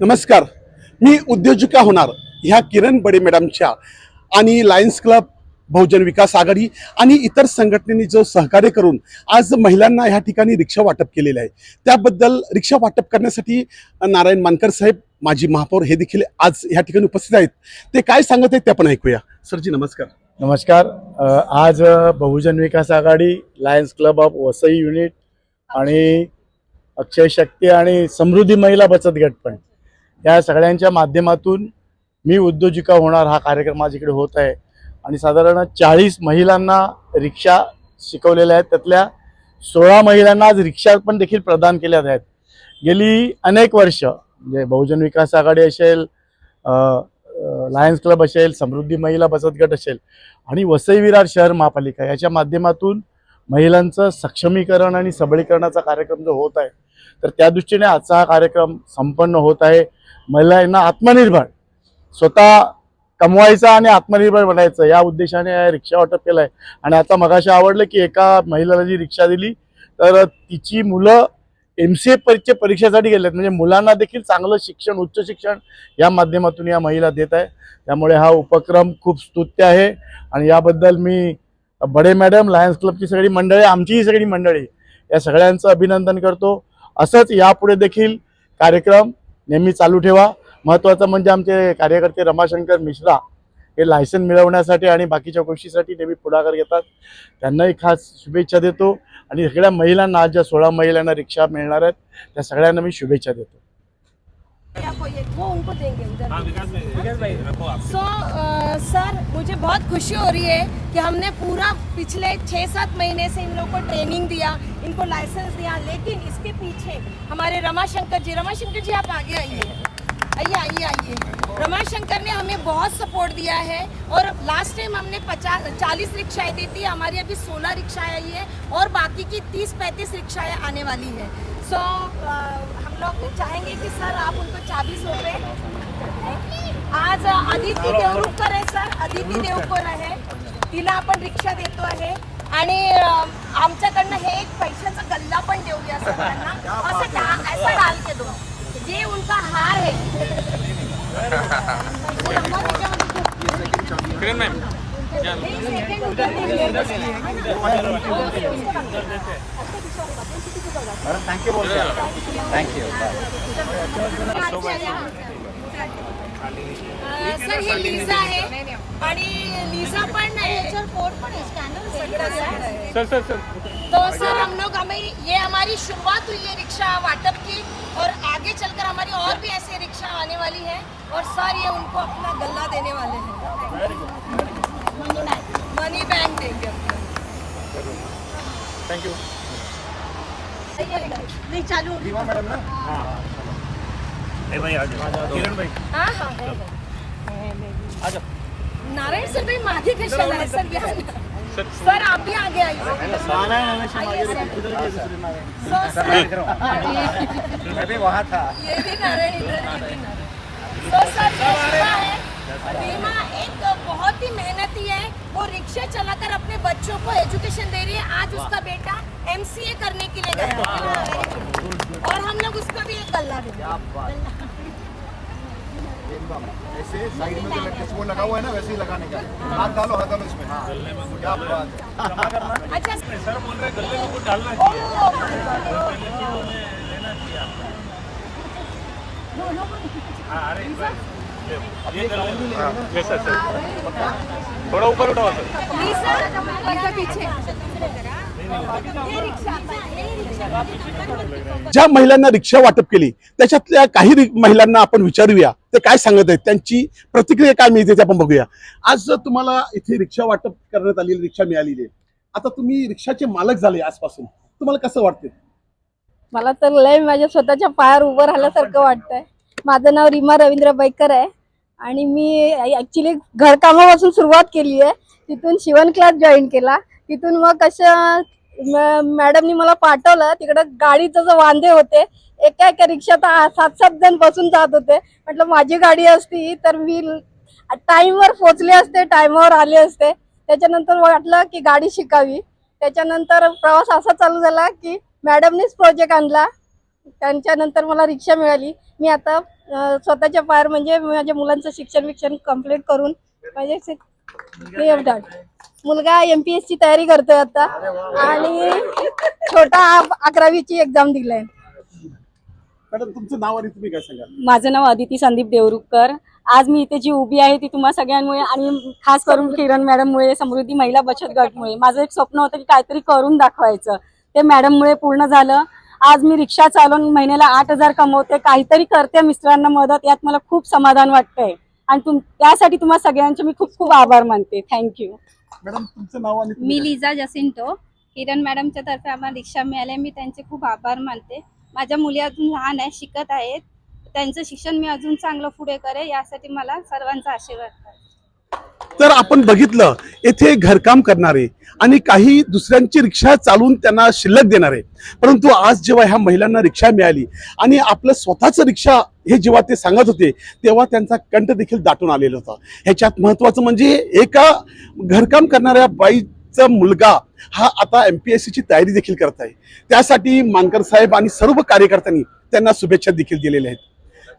नमस्कार. मी उद्योजिका होणार. ह्या किरण बडे मॅडमच्या आणि लायन्स क्लब बहुजन विकास आघाडी आणि इतर संघटनेने जो सहकार्य करून आज महिलांना ह्या ठिकाणी रिक्षा वाटप केलेलं आहे. त्याबद्दल रिक्षा वाटप करण्यासाठी नारायण मानकर साहेब माजी महापौर हे देखील आज ह्या ठिकाणी उपस्थित आहेत. ते काय सांगत आहेत ते आपण ऐकूया. सरजी नमस्कार. नमस्कार. आज Bahujan Vikas Aghadi lions club of Vasai unit आणि अक्षय शक्ती आणि समृद्धी महिला बचत गट पण. या सगळ्यांच्या माध्यमातून मी उद्योजिका होणार हा कार्यक्रम माझ्याकडे होत आहे. आणि साधारण चाळीस महिलांना रिक्षा शिकवलेल्या आहेत. त्यातल्या सोळा महिलांना आज रिक्षा पण देखील प्रदान केल्या आहेत. गेली अनेक वर्ष म्हणजे बहुजन विकास आघाडी असेल लायन्स क्लब असेल समृद्धी महिला बचत गट असेल आणि वसई विरार शहर महापालिका याच्या माध्यमातून महिलांचं सक्षमीकरण आणि सबळीकरणाचा कार्यक्रम जो होत आहे तर त्या दृष्टीने आजचा हा कार्यक्रम संपन्न होत आहे. महिलांना आत्मनिर्भर स्वतः कमवायचा आणि आत्मनिर्भर बनायचं या उद्देशाने रिक्षा वाटप केलं आहे आणि आता मगाशी आवडलं की एका महिलेला जी रिक्षा दिली तर तिची मुलं एम सी ए परीक्षेसाठी गेलेत. म्हणजे मुलांना देखील चांगलं शिक्षण उच्च शिक्षण या माध्यमातून या महिला देत आहे त्यामुळे हा उपक्रम खूप स्तुत्य आहे. आणि याबद्दल मी बडे मॅडम लायन्स क्लबची सगळी मंडळी आमचीही सगळी मंडळी या सगळ्यांचं अभिनंदन करतो. असंच यापुढे देखील कार्यक्रम नेहमी चालू ठेवा. महत्त्वाचं म्हणजे आमचे कार्यकर्ते रमाशंकर मिश्रा हे लायसन मिळवण्यासाठी आणि बाकीच्या गोष्टीसाठी नेहमी पुढाकार घेतात. त्यांनाही खास शुभेच्छा देतो. आणि सगळ्या महिलांना आज ज्या सोळा महिलांना रिक्षा मिळणार आहेत त्या सगळ्यांना मी शुभेच्छा देतो. वो उनको देंगे उधर सो सर मुझे बहुत खुशी हो रही है कि हमने पूरा पिछले छः सात महीने से इन लोगों को ट्रेनिंग दिया इनको लाइसेंस दिया लेकिन इसके पीछे हमारे रमाशंकर जी रमाशंकर जी आप आगे आइए। आइए आइए आइए। रमाशंकर ने हमें बहुत सपोर्ट दिया है और लास्ट टाइम हमने पचास चालीस रिक्शाएँ दी थी हमारी अभी सोलह रिक्शाएँ आई है और बाकी की तीस पैंतीस रिक्शाएँ आने वाली है। सो हम लोग चाहेंगे कि सर आप उनको चाबी सौंपे। आज अदिती देवरुखकर आहे सर। अदिती देवकर आहे तिला आपण रिक्षा देतो आहे. आणि आमच्याकडनं हे एक पैशाचा गल्ला पण देऊया सगळ्यांना. असं ऐसा डाल के दो. ये उनका हार है वो नहीं, second उधर देंगे. अं, सर हे लिझा आहे आणि लिझा पण पण स्कॅनर सर सर सर तो सर हम लोग हमें ये हमारी शुरुआत हुई है रिक्शा वाटप की और आगे चलकर हमारी और भी ऐसे रिक्शा आने वाली है और सर ये उनको अपना गल्ला देने वाले हैं। देंगे अपना थँक्यू नहीं चालू हाँ। हाँ है, है. नारायण सर भाई मागे कशाला आहे सर या ना. सर आप भी आगे आइए। आइए, सर. So, sir. मैं भी वहाँ था। ये भी नारायण इधर ये भी नारायण। तो सर ये रीमा है एक बहुत ही मेहनती है। वो रिक्शा चलाकर अपने बच्चों को एजुकेशन दे रही है। आज उसका बेटा एमसीए करने के लिए गया और हम लोग उसको भी एक गल्ला देंगे। ऐसे साइड में जो लगा हुआ है ना वैसे ही लगाने का। हाथ डालो हाथ डालो इसमें। क्या बात। है। अच्छा। सर बोल रहे गले में कुछ डालना थोड़ा ऊपर उठाओ सर ज्या महिलांना रिक्षा वाटप केली त्याच्यातल्या काही महिलांना आपण विचारूया. ते काय सांगत आहेत? त्यांची प्रतिक्रिया काय मिळते ते आपण बघूया. आज जर तुम्हाला इथे रिक्षा वाटप करण्यात आलेली रिक्षा मिळालेली आहे. आता तुम्ही रिक्षाचे मालक झाले आजपासून. तुम्हाला कसं वाटते मला तर लय माझ्या स्वतःच्या पायावर उभं राहिल्यासारखं वाटतंय. माझं नाव रीमा रवींद्र बैकर आहे. आणि मी ऍक्च्युली घरकामापासून सुरुवात केली आहे. तिथून शिवण क्लास जॉईन केला. तिथून मग कसं मॅडमनी मला पाठवलं. तिकडं गाडीचं जे वांदे होते एका एका रिक्षात सात सात जण बसून जात होते. म्हटलं माझी गाडी असती तर मी टाईमवर पोचले असते टाईमावर आले असते. त्याच्यानंतर वाटलं की गाडी शिकावी. त्याच्यानंतर प्रवास असा चालू झाला की मॅडमनीच प्रोजेक्ट आणला. त्यांच्यानंतर मला रिक्षा मिळाली. मी आता स्वतःच्या पायावर म्हणजे माझ्या मुलांचं शिक्षण विक्षण कंप्लीट करून done. मुलगा एम पी एस ची तयारी करतोय आता आणि छोटा अकरावीची एक्झाम दिलाय. मॅडम तुमचं नाव आणि तुम्ही काय सांगाल? माझं नाव अदिती संदीप देवरुखकर. आज मी इथे जी उभी आहे ती तुम्हा सगळ्यांमुळे आणि खास करून किरण मॅडममुळे समृद्धी महिला बचत गटमुळे. माझं एक स्वप्न होतं की काहीतरी करून दाखवायचं. ते मॅडममुळे पूर्ण झालं. आज मी रिक्षा चालवून महिन्याला आठ हजार कमवते काहीतरी करते मिस्टरांना मदत यात मला खूप समाधान वाटतंय. आणि तुम त्यासाठी तुम्हा सगळ्यांचे मी खूप खूप आभार मानते. थँक्यू मॅडम तुमचं नाव आणि मी लिझा जसिंटो. किरण मॅडमच्या तर्फे आम्हाला रिक्षा मिळाली मी त्यांचे खूप आभार मानते. माझ्या मुली अजून लहान आहे शिकत आहेत. त्यांचं शिक्षण मी अजून चांगलं पुढे करे यासाठी मला सर्वांचा आशीर्वाद. तर आपण बघितलं येथे घरकाम करणारे आणि काही दुसऱ्यांची रिक्षा चालवून त्यांना शिल्लक देणारे. परंतु आज जेव्हा ह्या महिलांना रिक्षा मिळाली आणि आपलं स्वतःचं रिक्षा हे जेव्हा ते सांगत होते तेव्हा त्यांचा कंठ देखील दाटून आलेला होता. ह्याच्यात महत्वाचं म्हणजे एका घरकाम करणाऱ्या बाईचा मुलगा हा आता एम पी एस सीची तयारी देखील करत आहे. त्यासाठी मानकर साहेब आणि सर्व कार्यकर्त्यांनी त्यांना शुभेच्छा देखील दिलेल्या आहेत.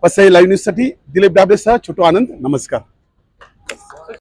वसई लाईव्ह न्यूजसाठी दिलीप डाबरेसह छोटू आनंद नमस्कार.